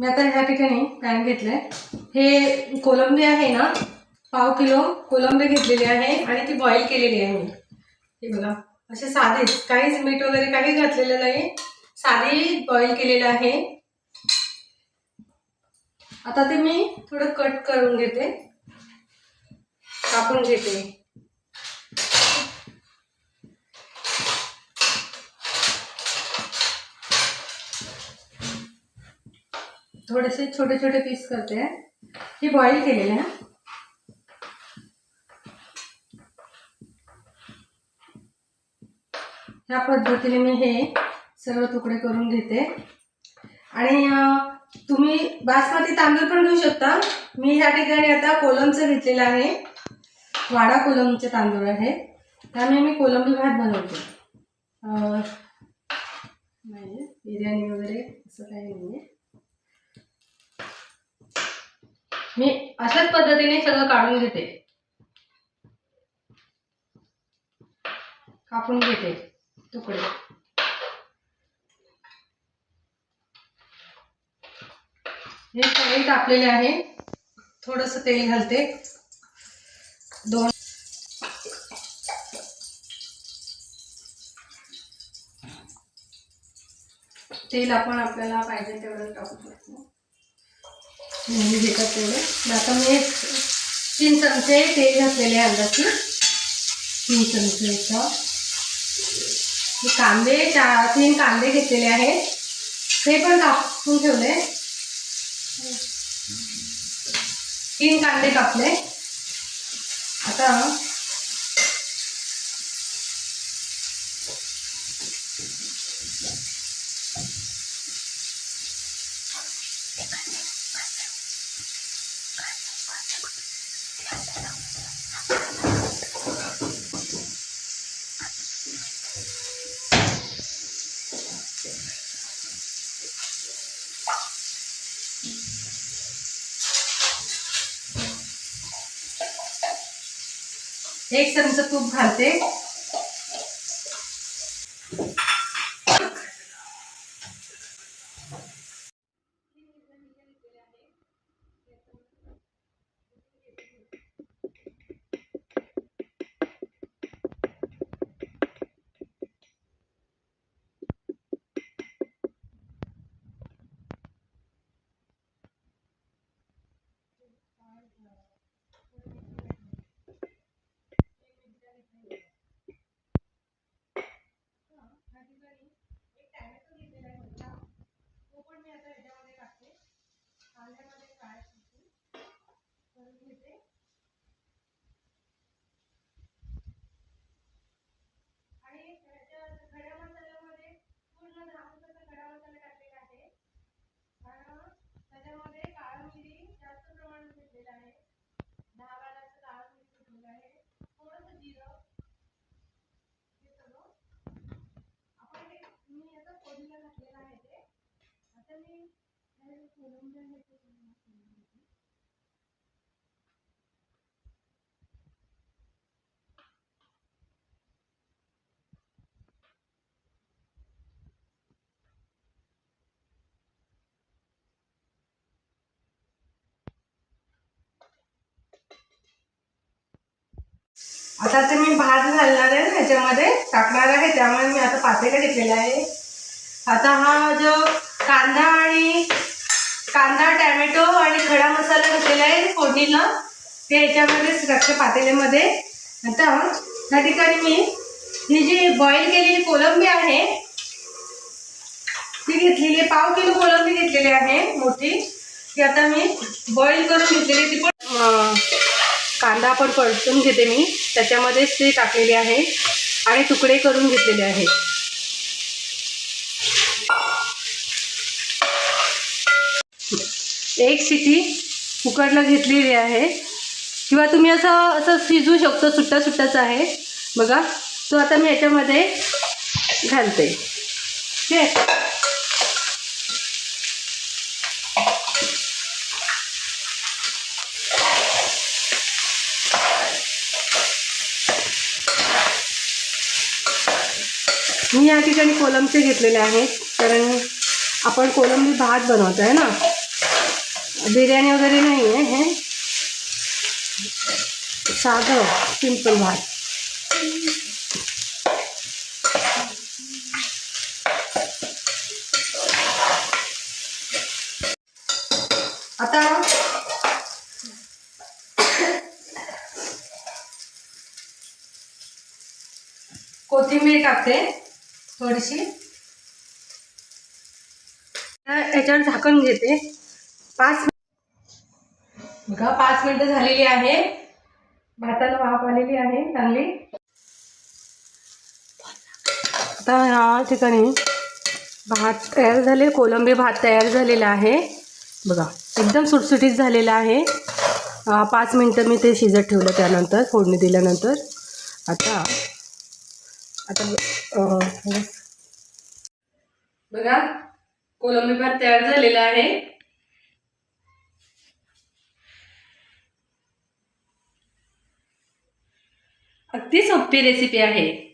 मी आता ह्या ठिकाणी पॅन घेतलंय. हे कोलंबी आहे ना पाव किलो कोलंबी घेतलेली आहे आणि ती बॉईल केलेली आहे हे बघा असे साधेच काहीच मीठ वगैरे काही घातलेलं नाही. साधे बॉईल केलेलं आहे. आता ते मी थोडं कट करून घेते. कापून घेते. थोडेसे छोटे छोटे पीस करते हे. बॉईल केलेले आहे ह्या पद्धतीने मी हे सर्व तुकडे करून घेते. आणि तुम्ही बासमती तांदूळ पण घेऊ शकता. मी ह्या ठिकाणी आता कोलमचं घेतलेलं आहे. वाडा कोलमचे तांदूळ आहे. त्यामुळे मी कोलंबी भात बनवते. बिर्याणी वगैरे असं काही नाही आहे मी अशाच पद्धतीने सगळं काढून घेते. कापून घेते तुकडे. हे सगळे टाकलेले आहे. थोडस तेल घालते. दोन तेल आपण आपल्याला पाहिजे तेवढं टाकू शकतो. मी घेतात तेवढं आता मी एक तीन चमचे तेल घातलेले आहे अंदाजे तीन चमचे याच्यावर. कांदे चार तीन कांदे घेतलेले आहेत. ते पण कापून ठेवले. तीन कांदे कापले. आता एक चमचा तूप घालते या ठिकाणी एक टॅमॅटो घेतलेला आहे मोठा तो पण मी आता ह्याच्यामध्ये टाकते कांद्यामध्ये फ्राय करते करून घेते आणि ह्याच्या खड्या मसाल्यामध्ये पूर्ण दहा रुपयाचा खडा मसाला टाकलेला आहे कारण त्याच्यामध्ये काळा मिरी जास्त प्रमाणात घेतलेला आहे दहा बाराचं काळा मिरी घेतलेलं आहे थोडंसं जिरं हे सगळं आपण हे मी आता फोडणीला घातलेलं आहे ते आता ते मी भात घालणार आहे ह्याच्यामध्ये टाकणार आहे त्यामुळे मी आता पातेला घेतलेलं आहे. आता हा जो कांदा आणि कांदा टॅमॅटो आणि खडा मसाला घातलेला आहे फोडणीला. ते याच्यामध्ये टाकते पातेल्यामध्ये. आता ह्या ठिकाणी मी ही जी बॉईल केलेली कोलंबी आहे ती घेतलेली आहे. पाव किलो कोलंबी घेतलेली आहे मोठी. ती आता मी बॉईल करून घेतलेली ती पण कांदा पण परतून घेते मी. त्याच्यामध्येच ते टाकलेली आहे आणि तुकडे करून घेतलेले आहे एक शिटी कुकरला घेतलेली आहे. किंवा तुम्ही असं असं शिजू शकतो सुट्टा सुट्टाच आहे. बघा तो आता मी याच्यामध्ये घालते. ठीक आहे मी या ठिकाणी कोलमचे घेतलेले आहेत कारण आपण कोलंबी भात बनवतो आहे ना. बिर्याणी वगैरे नाही आहे हे. साधं सिंपल भात. आता कोथिंबीर टाकते थोडीशी. याच्यावर झाकण घेते. पाच बघा पाच मिनिटं झालेली आहे. भाताला वाफ आलेली आहे चांगली. आता ह्या ठिकाणी भात तयार झाले कोलंबी भात तयार झालेला आहे. बघा एकदम सुटसुटीत झालेला आहे. पाच मिनटं मी ते शिजत ठेवलं त्यानंतर फोडणी दिल्यानंतर. आता आता बघा कोलंबी भात तयार झालेला आहे. अगदी सोपी रेसिपी आहे.